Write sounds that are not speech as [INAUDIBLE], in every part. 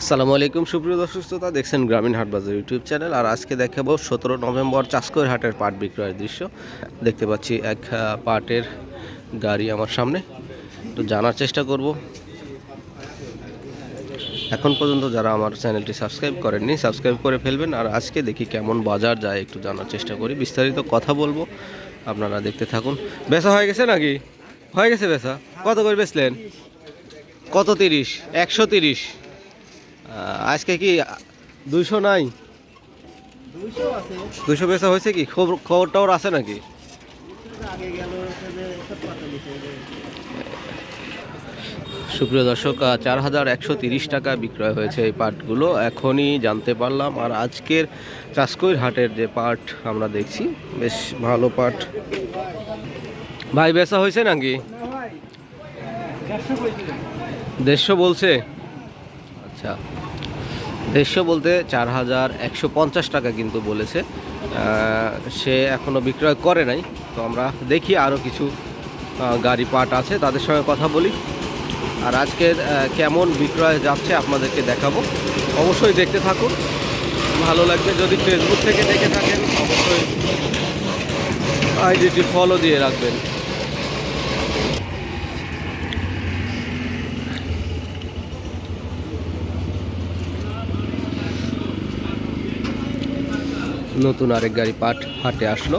আসসালামু আলাইকুম, সুপ্রিয় দর্শক শ্রোতা, দেখছেন গ্রামীণ হাট বাজার ইউটিউব চ্যানেল। আর আজকে দেখাবো সতেরো নভেম্বর চাষকর হাটের পাট বিক্রয়ের দৃশ্য। দেখতে পাচ্ছি এক পাটের গাড়ি আমার সামনে। তো জানার চেষ্টা করব। এখন পর্যন্ত যারা আমার চ্যানেলটি সাবস্ক্রাইব করেননি, সাবস্ক্রাইব করে ফেলবেন। আর আজকে দেখি কেমন বাজার যায়, একটু জানার চেষ্টা করি। বিস্তারিত কথা বলব, আপনারা দেখতে থাকুন। বেচা হয়ে গেছে নাকি? হয়ে গেছে বেচা। কত করে বেচলেন? কত তিরিশ? একশো তিরিশ? আজকে কি দুইশো নাই? দুইশো আছে। পেসা হয়েছে কি? খবর খবর টবর আছে নাকি? সুপ্রিয় দর্শক চার হাজার একশো তিরিশ টাকা বিক্রয় হয়েছে এই পাটগুলো। এখনই জানতে পারলাম। আর আজকের চাষকৈর হাটের যে পাট আমরা দেখছি বেশ ভালো পাট। ভাই বেচা হয়েছে নাকি? দেড়শো বলছে। আচ্ছা। দেড়শো বলতে চার হাজার একশো পঞ্চাশ টাকা কিন্তু বলেছে। সে এখনও বিক্রয় করে নাই। তো আমরা দেখি আরও কিছু গাড়ি পাট আছে, তাদের সঙ্গে কথা বলি। আর আজকের কেমন বিক্রয় যাচ্ছে আপনাদেরকে দেখাবো। অবশ্যই দেখতে থাকুন। ভালো লাগবে যদি ফেসবুক থেকে দেখে থাকেন, অবশ্যই আইডিটি ফলো দিয়ে রাখবেন। নতুন আরেক গাড়ি পাট হাটে আসলো।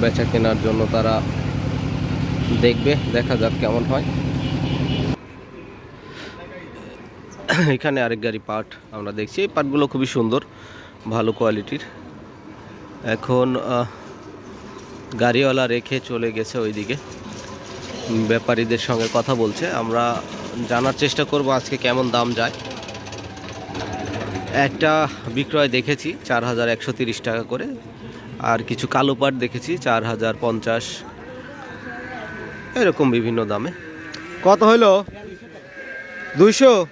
বেচা কেনার জন্য তারা দেখবে, দেখা যাক কেমন হয়। এখানে আরেক গাড়ি পাট আমরা দেখছি। এই পাটগুলো খুবই সুন্দর, ভালো কোয়ালিটির। এখন গাড়িওয়ালা রেখে চলে গেছে ওইদিকে। ব্যাপারীদের সঙ্গে কথা বলছে। আমরা জানার চেষ্টা করব আজকে কেমন দাম যায়। একটা বিক্রয় দেখেছি চার হাজার একশো তিরিশ টাকা করে। আর কিছু কালো পাট দেখেছি চার হাজার পঞ্চাশ। এরকম বিভিন্ন দামে। কত হলো দুইশো?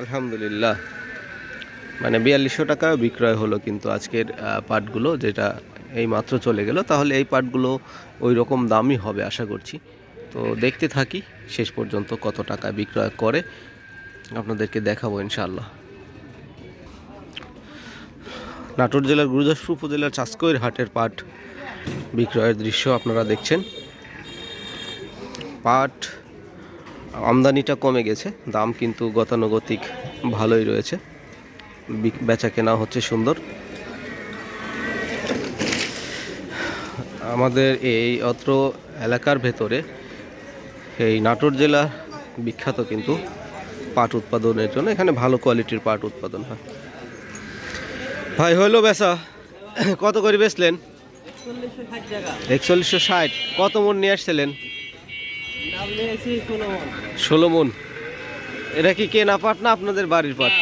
আলহামদুলিল্লাহ। মানে বিয়াল্লিশশো টাকা বিক্রয় হলো কিন্তু আজকের পাটগুলো যেটা এই মাত্র চলে গেল। তাহলে এই পাটগুলো ওই রকম দামই হবে আশা করছি। তো দেখতে থাকি শেষ পর্যন্ত কত টাকা বিক্রয় করে। আপনাদেরকে দেখাবো ইনশাল্লাহ নাটোর জেলার গুরুদাসপুর উপজেলার চাষকৈর হাটের পাট বিক্রয়ের দৃশ্য আপনারা দেখছেন। পাট আমদানিটা কমে গেছে, দাম কিন্তু গতানুগতিক ভালোই রয়েছে। বেচা কেনা হচ্ছে সুন্দর। আমাদের এই অত্র এলাকার ভেতরে এই নাটোর জেলা বিখ্যাত কিন্তু পাট উৎপাদনের জন্য, এখানে ভালো কোয়ালিটির পাট উৎপাদন হয়। ভাই, হইল বেচা। কত করে বেচলেন? একচল্লিশশো ষাট কত মন নিয়ে আসছিলেন? ষোলো মন। এটা কি কেনা পাট না আপনাদের বাড়ির পাট?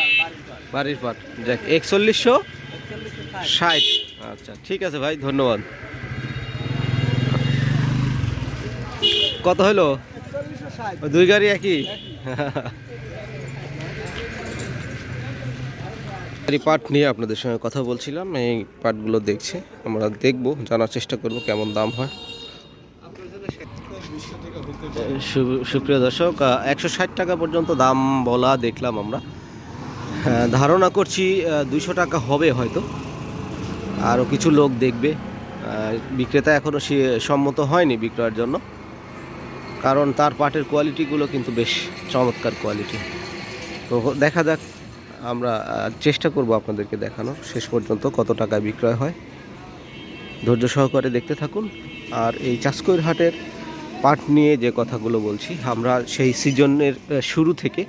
বাড়ির পাট। যাক, একচল্লিশশো ষাট। আচ্ছা ঠিক আছে ভাই, ধন্যবাদ। কত হলো দুই গাড়ি একই? এই পাট নিয়ে আপনাদের সঙ্গে কথা বলছিলাম এই পাটগুলো দেখছে আমরা দেখব জানার চেষ্টা করব কেমন দাম হয়। সুপ্রিয় দর্শক একশো ষাট টাকা পর্যন্ত দাম বলা দেখলাম আমরা। হ্যাঁ, ধারণা করছি দুইশো টাকা হবে হয়তো। আরও কিছু লোক দেখবে। বিক্রেতা এখনও সে সম্মত হয়নি বিক্রয়ের জন্য। কারণ তার পাটের কোয়ালিটিগুলো কিন্তু বেশ চমৎকার কোয়ালিটি তো দেখা যাক আমরা চেষ্টা করব আপনাদেরকে দেখানোর। শেষ পর্যন্ত কত টাকায় বিক্রয় হয়। ধৈর্য সহকারে দেখতে থাকুন। আর এই চাষকৈর হাটের পাট নিয়ে যে কথাগুলো বলছি, আমরা সেই সিজনের শুরু থেকে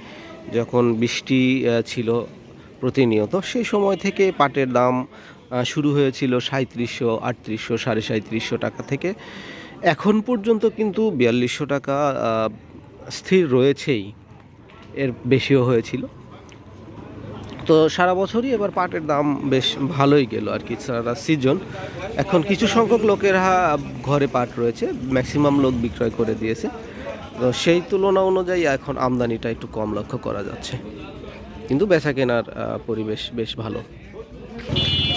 যখন বৃষ্টি ছিল প্রতিনিয়ত, সেই সময় থেকে পাটের দাম শুরু হয়েছিল সাঁত্রিশশো আটত্রিশশো, সাড়ে সাঁত্রিশশো টাকা থেকে। এখন পর্যন্ত কিন্তু বিয়াল্লিশশো টাকা স্থির রয়েছেই। এর বেশিও হয়েছিল। তো সারা বছরই এবার পাটের দাম বেশ ভালোই গেল আর কি সারা সিজন এখন কিছু সংখ্যক লোকেরা ঘরে পাট রয়েছে ম্যাক্সিমাম লোক বিক্রয় করে দিয়েছে। তো সেই তুলনা অনুযায়ী এখন আমদানিটা একটু কম লক্ষ্য করা যাচ্ছে। কিন্তু বেচা কেনার পরিবেশ বেশ ভালো।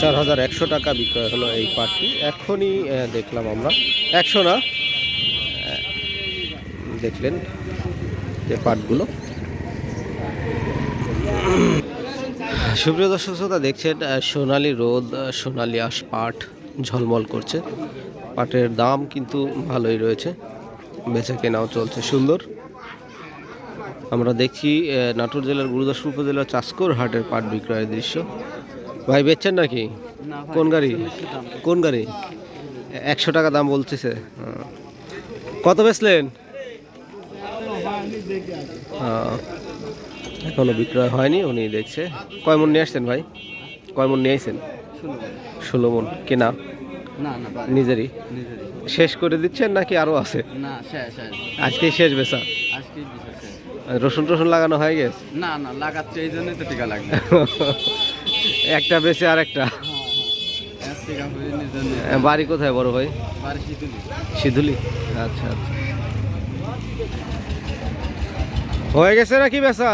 চার হাজার একশো টাকা বিক্রয় হলো এই পাটটি। এখনই দেখলাম আমরা। একশো না? দেখলেন যে পাটগুলো। সুপ্রিয় দর্শক শ্রোতা দেখছেন সোনালি রোদ সোনালী আশ পাট ঝলমল করছে। পাটের দাম কিন্তু ভালোই রয়েছে বেচা কেনাও চলছে সুন্দর। আমরা দেখছি আহ, নাটোর জেলার গুরুদাসপুর উপজেলার চাষকর হাটের পাট বিক্রয়ের দৃশ্য। ভাই বেচছেন নাকি? কোন গাড়ি? কোন গাড়ি? একশো টাকা দাম বলতেছে। কত বেচলেন? হ্যাঁ। এখনও বিক্রয় হয়নি উনি দেখছে। কয় মন নিয়ে আসছেন ভাই? কয় মন নিয়ে আসছেন ষোলো মন। কেনা? নিজেরই? শেষ করে দিচ্ছেন নাকি আরও আছে? আজকেই শেষ বেচা? আজকে শেষ। আর রসুন টসুন লাগানো হয়ে গেছে? না না লাগাচ্ছে এই জন্যই তো টিকা লাগবে। [LAUGHS] একটা বেচে আর একটা। হয়ে আহ, বাড়ি কোথায় বড় ভাই? সিধুলি আচ্ছা আচ্ছা। হয়ে গেছে নাকি বেচা?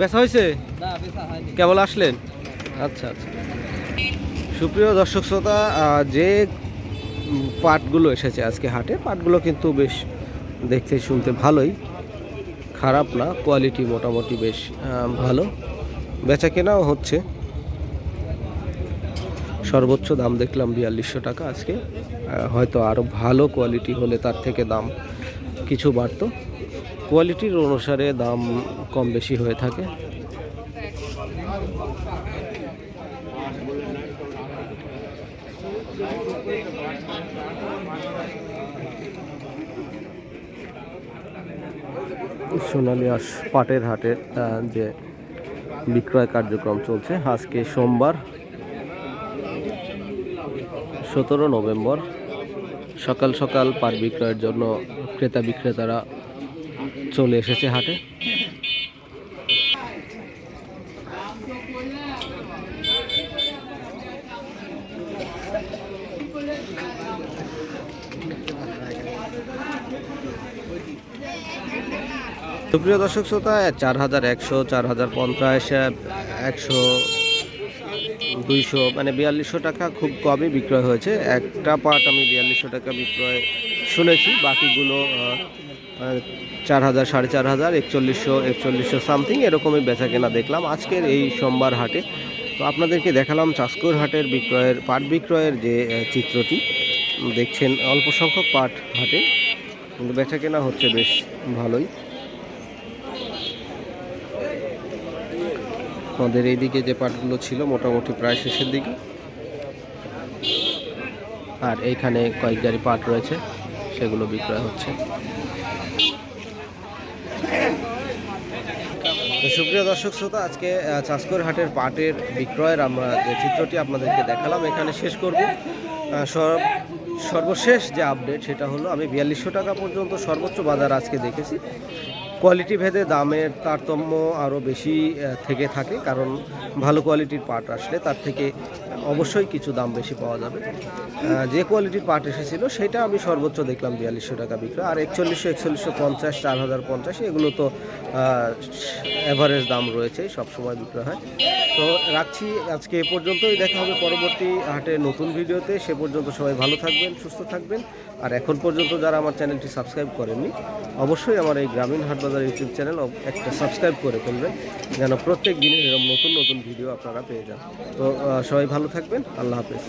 বেচা হয়েছে? কেবল আসলেন? আচ্ছা আচ্ছা। সুপ্রিয় দর্শক শ্রোতা যে পাটগুলো এসেছে আজকে হাটে পাটগুলো কিন্তু বেশ দেখতে শুনতে ভালোই। খারাপ না কোয়ালিটি মোটামুটি বেশ ভালো। বেচা কেনাও হচ্ছে। সর্বোচ্চ দাম দেখলাম বিয়াল্লিশশো টাকা আজকে। হয়তো আরও ভালো কোয়ালিটি হলে তার থেকে দাম কিছু বাড়তো। কোয়ালিটির অনুসারে দাম কম বেশি হয়ে থাকে। সোনালী আস পাটের হাটের যে বিক্রয় কার্যক্রম চলছে, আজকে সোমবার, সতেরো নভেম্বর। সকাল সকাল পাট বিক্রয়ের জন্য ক্রেতা বিক্রেতারা চলে এসেছে হাটে। সুপ্রিয় দর্শক শ্রোতা চার হাজার একশো চার হাজার পঞ্চাশ, একশো দুইশো মানে বিয়াল্লিশশো টাকা খুব কমই বিক্রয় হয়েছে। একটা পার্ট আমি বিয়াল্লিশশো টাকা বিক্রয় শুনেছি, বাকিগুলো চার হাজার, সাড়ে চার হাজার, একচল্লিশশো একচল্লিশশো সামথিং, এরকমই বেচা কেনা দেখলাম। আজকের এই সোমবার হাটে, তো আপনাদেরকে দেখালাম চাষকর হাটের বিক্রয়ের, পাট বিক্রয়ের যে চিত্রটি। দেখছেন, অল্প সংখ্যক পাট হাটে, কিন্তু বেচা কেনা হচ্ছে বেশ ভালোই। আমাদের এইদিকে যে পাটগুলো ছিল, মোটামুটি প্রায় শেষের দিকে। আর এইখানে কয়েক গাড়ি পাট রয়েছে। সেগুলো বিক্রয় হচ্ছে। সুপ্রিয় দর্শক শ্রোতা, আজকে চাষকর হাটের পাটের বিক্রয়ের আমরা যে চিত্রটি আপনাদেরকে দেখালাম, এখানে শেষ করব। সব সর্বশেষ যে আপডেট সেটা হলো আমি বিয়াল্লিশশো টাকা পর্যন্ত সর্বোচ্চ বাজার আজকে দেখেছি। কোয়ালিটি ভেদে দামের তারতম্য আরও বেশি থেকে থাকে, কারণ ভালো কোয়ালিটির পাট আসলে তার থেকে অবশ্যই কিছু দাম বেশি পাওয়া যাবে। যে কোয়ালিটির পাট এসেছিল সেটা আমি সর্বোচ্চ দেখলাম বিয়াল্লিশশো টাকা বিক্রয়, আর একচল্লিশশো একচল্লিশশো পঞ্চাশ, চার হাজার পঞ্চাশ, এগুলো তো অ্যাভারেজ দাম রয়েছে, সবসময় বিক্রয় হয়। তো রাখছি। আজকে এ পর্যন্তই। দেখা হবে পরবর্তী হাটে নতুন ভিডিওতে। সে পর্যন্ত সবাই ভালো থাকবেন, সুস্থ থাকবেন। আর এখন পর্যন্ত যারা আমার চ্যানেলটি সাবস্ক্রাইব করেননি, অবশ্যই আমার এই গ্রামীণ হাট বাজার ইউটিউব চ্যানেল একটা সাবস্ক্রাইব করে ফেলবেন, যেন প্রত্যেক দিনের এরকম নতুন নতুন ভিডিও আপনারা পেয়ে যান। তো সবাই ভালো থাকবেন। আল্লাহ হাফেজ।